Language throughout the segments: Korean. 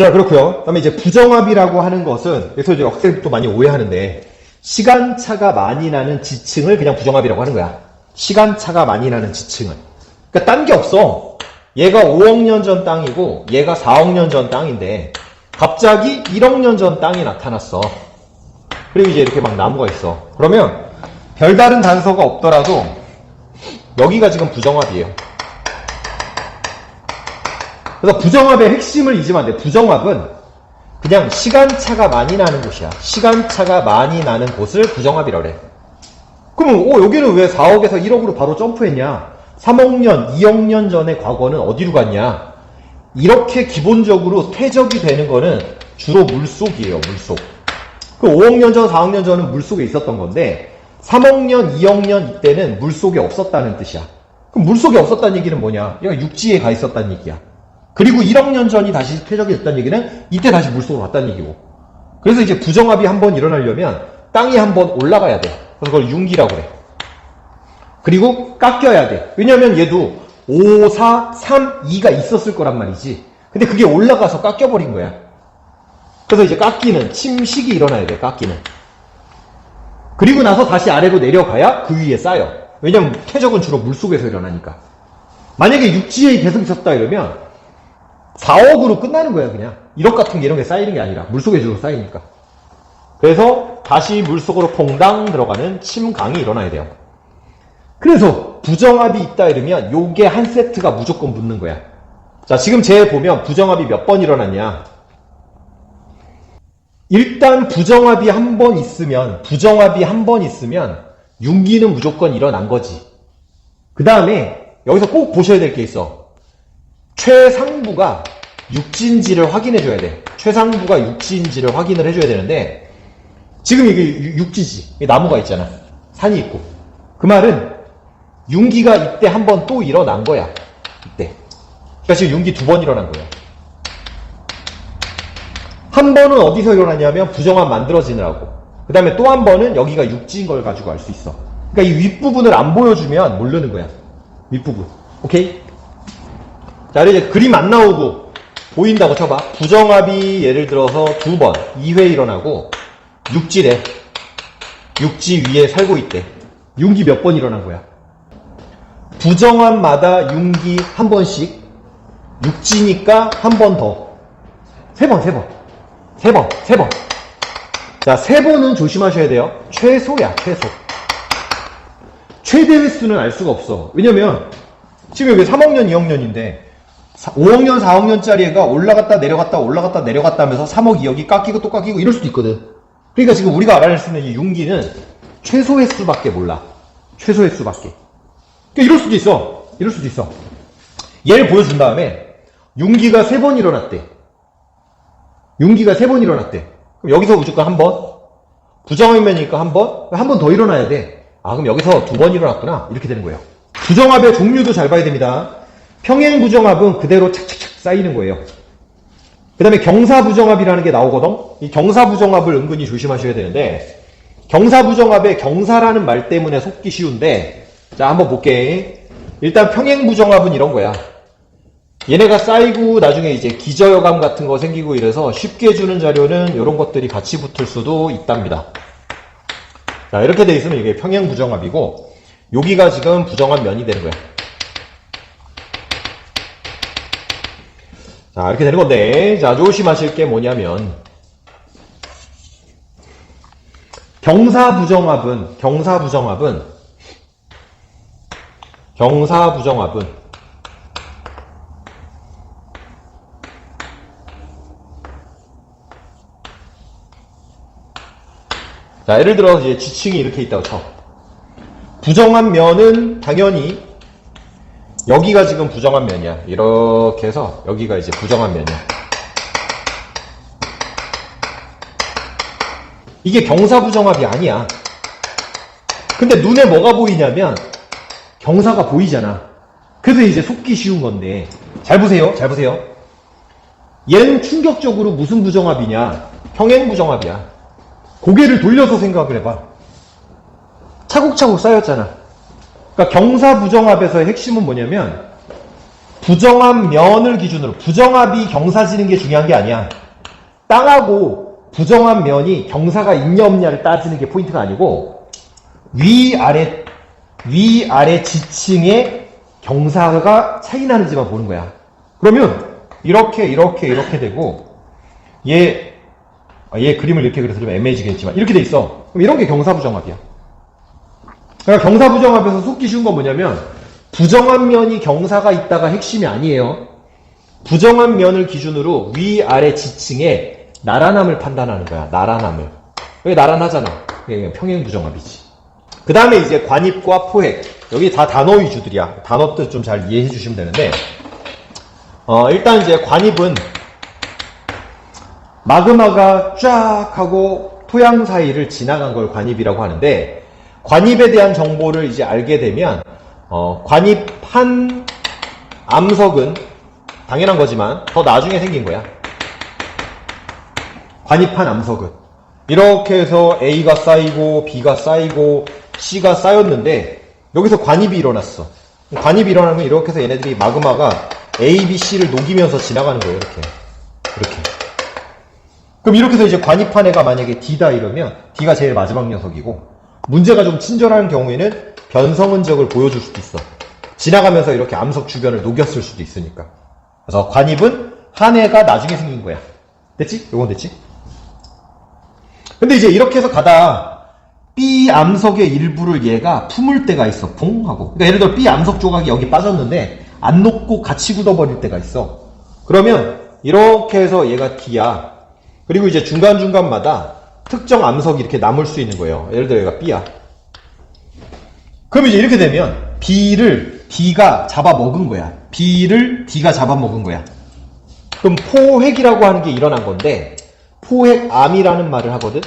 자, 그렇고요. 그다음에 이제 부정합이라고 하는 것은 그래서 이제 학생들도 많이 오해하는데 시간차가 많이 나는 지층을 그냥 부정합이라고 하는 거야. 시간차가 많이 나는 지층을. 그러니까 딴 게 없어. 얘가 5억 년 전 땅이고 얘가 4억 년 전 땅인데 갑자기 1억 년 전 땅이 나타났어. 그리고 이제 이렇게 막 나무가 있어. 그러면 별다른 단서가 없더라도 여기가 지금 부정합이에요. 그래서 부정합의 핵심을 잊으면 안 돼. 부정합은 그냥 시간차가 많이 나는 곳이야. 시간차가 많이 나는 곳을 부정합이라고 그래. 그러면 어, 여기는 왜 4억에서 1억으로 바로 점프했냐? 3억 년, 2억 년 전의 과거는 어디로 갔냐? 이렇게 기본적으로 퇴적이 되는 거는 주로 물속이에요, 물속. 그 5억 년 전, 4억 년 전은 물속에 있었던 건데 3억 년, 2억 년 이때는 물속에 없었다는 뜻이야. 그럼 물속에 없었다는 얘기는 뭐냐? 얘가 육지에 가 있었다는 얘기야. 그리고 1억 년 전이 다시 퇴적이 됐다는 얘기는 이때 다시 물속으로 왔다는 얘기고. 그래서 이제 부정합이 한번 일어나려면 땅이 한번 올라가야 돼. 그래서 그걸 융기라고 그래. 그리고 깎여야 돼. 왜냐면 얘도 5, 4, 3, 2가 있었을 거란 말이지. 근데 그게 올라가서 깎여버린 거야. 그래서 이제 깎이는, 침식이 일어나야 돼, 깎이는. 그리고 나서 다시 아래로 내려가야 그 위에 쌓여. 왜냐면 퇴적은 주로 물속에서 일어나니까. 만약에 육지에 계속 있었다 이러면 4억으로 끝나는 거야, 그냥. 1억 같은 게 이런 게 쌓이는 게 아니라 물속에 주로 쌓이니까. 그래서 다시 물속으로 퐁당 들어가는 침강이 일어나야 돼요. 그래서 부정합이 있다 이러면 요게 한 세트가 무조건 붙는 거야. 자, 지금 제 보면 부정합이 몇 번 일어났냐? 일단 부정합이 한 번 있으면, 부정합이 한 번 있으면 융기는 무조건 일어난 거지. 그 다음에 여기서 꼭 보셔야 될 게 있어. 최상부가 육지인지를 확인해 줘야 돼. 최상부가 육지인지를 확인을 해줘야 되는데, 지금 이게 유- 육지지. 이 나무가 있잖아. 산이 있고. 그 말은 융기가 이때 한 번 또 일어난 거야. 이때. 그러니까 지금 융기 두 번 일어난 거야. 한 번은 어디서 일어나냐면 부정합 만들어지느라고. 그 다음에 또 한 번은 여기가 육지인 걸 가지고 알 수 있어. 그러니까 이 윗부분을 안 보여주면 모르는 거야. 윗부분. 오케이? 자, 이제 그림 안 나오고 보인다고 쳐봐. 부정합이 예를 들어서 두 번, 2회 일어나고 육지래. 육지 위에 살고 있대. 융기 몇 번 일어난 거야? 부정합마다 융기 한 번씩, 육지니까 한 번 더. 세 번, 세 번. 세 번, 세 번. 자, 세 번은 조심하셔야 돼요. 최소야, 최소. 최대 횟수는 알 수가 없어. 왜냐면, 지금 여기 3억 년, 2억 년인데, 5억 년, 4억 년짜리 애가 올라갔다 내려갔다 올라갔다 내려갔다 하면서 3억, 2억이 깎이고 또 깎이고 이럴 수도 있거든. 그러니까 지금 우리가 알아낼 수 있는 이 융기는 최소 횟수밖에 몰라. 최소 횟수밖에. 그러니까 이럴 수도 있어. 이럴 수도 있어. 얘를 보여준 다음에 융기가 세 번 일어났대. 융기가 세 번 일어났대. 그럼 여기서 무조건 한 번. 부정합이니까 한 번. 한 번 더 일어나야 돼. 아, 그럼 여기서 두 번 일어났구나. 이렇게 되는 거예요. 부정합의 종류도 잘 봐야 됩니다. 평행 부정합은 그대로 착착착 쌓이는 거예요. 그 다음에 경사부정합이라는 게 나오거든? 이 경사부정합을 은근히 조심하셔야 되는데, 경사부정합의 경사라는 말 때문에 속기 쉬운데, 자, 한번 볼게. 일단 평행부정합은 이런 거야. 얘네가 쌓이고 나중에 이제 기저여감 같은 거 생기고 이래서 쉽게 주는 자료는 이런 것들이 같이 붙을 수도 있답니다. 자, 이렇게 돼 있으면 이게 평행부정합이고, 여기가 지금 부정합 면이 되는 거야. 자, 이렇게 되는 건데, 자, 조심하실 게 뭐냐면, 경사부정합은, 경사부정합은, 경사부정합은, 자, 예를 들어, 이제 지층이 이렇게 있다고 쳐. 부정한 면은 당연히 여기가 지금 부정한 면이야. 이렇게 해서 여기가 이제 부정한 면이야. 이게 경사부정합이 아니야. 근데 눈에 뭐가 보이냐면 경사가 보이잖아. 그래서 이제 속기 쉬운 건데 잘 보세요. 잘 보세요. 얘는 충격적으로 무슨 부정합이냐? 평행부정합이야. 고개를 돌려서 생각을 해봐. 차곡차곡 쌓였잖아. 그러니까 경사부정합에서의 핵심은 뭐냐면 부정합 면을 기준으로 부정합이 경사 지는 게 중요한 게 아니야. 땅하고 부정합 면이 경사가 있냐 없냐를 따지는 게 포인트가 아니고 위 아래 위 아래 지층의 경사가 차이 나는지만 보는 거야. 그러면 이렇게 이렇게 이렇게 되고 얘, 아, 얘 그림을 이렇게 그려서 좀 애매해지겠지만 이렇게 돼 있어. 그럼 이런 게 경사부정합이야. 그러니까 경사부정합에서 속기 쉬운 건 뭐냐면 부정한 면이 경사가 있다가 핵심이 아니에요. 부정한 면을 기준으로 위 아래 지층의 나란함을 판단하는 거야. 나란함을. 여기 나란하잖아. 이게 평행 부정합이지. 그 다음에 이제 관입과 포획. 여기 다 단어 위주들이야. 단어들 좀 잘 이해해 주시면 되는데, 어, 일단 이제 관입은 마그마가 쫙 하고 토양 사이를 지나간 걸 관입이라고 하는데, 관입에 대한 정보를 이제 알게 되면, 어, 관입한 암석은 당연한 거지만 더 나중에 생긴 거야. 관입한 암석은. 이렇게 해서 A가 쌓이고 B가 쌓이고 C가 쌓였는데 여기서 관입이 일어났어. 관입이 일어나면 이렇게 해서 얘네들이 마그마가 A, B, C를 녹이면서 지나가는 거예요. 이렇게. 이렇게. 그럼 이렇게 해서 이제 관입한 애가 만약에 D다 이러면 D가 제일 마지막 녀석이고 문제가 좀 친절한 경우에는 변성 흔적을 보여줄 수도 있어. 지나가면서 이렇게 암석 주변을 녹였을 수도 있으니까. 그래서 관입은 한 해가 나중에 생긴 거야. 됐지? 요건 됐지? 근데 이제 이렇게 해서 가다 B 암석의 일부를 얘가 품을 때가 있어. 붕 하고. 그러니까 예를 들어 B 암석 조각이 여기 빠졌는데 안 녹고 같이 굳어버릴 때가 있어. 그러면 이렇게 해서 얘가 D야. 그리고 이제 중간중간마다 특정 암석이 이렇게 남을 수 있는 거예요. 예를 들어 얘가 B야. 그럼 이제 이렇게 되면 B를 D가 잡아먹은 거야. B를 D가 잡아먹은 거야. 그럼 포획이라고 하는 게 일어난 건데 포획암이라는 말을 하거든.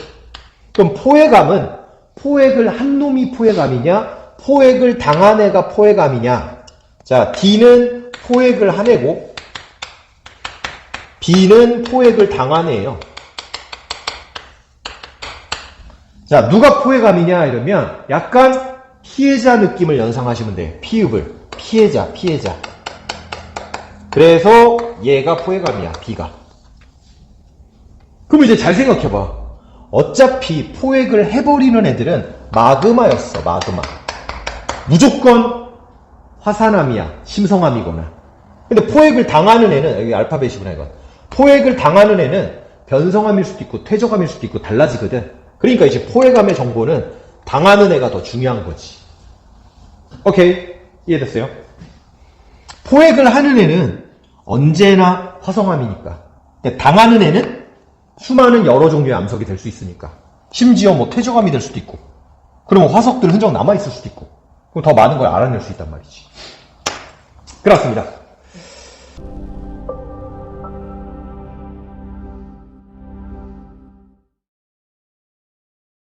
그럼 포획암은 포획을 한 놈이 포획암이냐, 포획을 당한 애가 포획암이냐. 자, D는 포획을 한 애고 B는 포획을 당한 애예요. 자, 누가 포획암이냐 이러면 약간 피해자 느낌을 연상하시면 돼. 피읍을. 피해자, 피해자. 그래서 얘가 포획암이야, B가. 그럼 이제 잘 생각해봐. 어차피 포획을 해버리는 애들은 마그마였어, 마그마. 무조건 화산암이야, 심성암이거나. 근데 포획을 당하는 애는, 여기 알파벳이구나, 이건. 포획을 당하는 애는 변성암일 수도 있고, 퇴적암일 수도 있고, 달라지거든. 그러니까 이제 포획암의 정보는 당하는 애가 더 중요한 거지. 오케이. 이해됐어요? 포획을 하는 애는 언제나 화성암이니까. 당하는 애는 수많은 여러 종류의 암석이 될 수 있으니까. 심지어 뭐 퇴적암이 될 수도 있고. 그러면 화석들 흔적 남아있을 수도 있고. 그럼 더 많은 걸 알아낼 수 있단 말이지. 그렇습니다.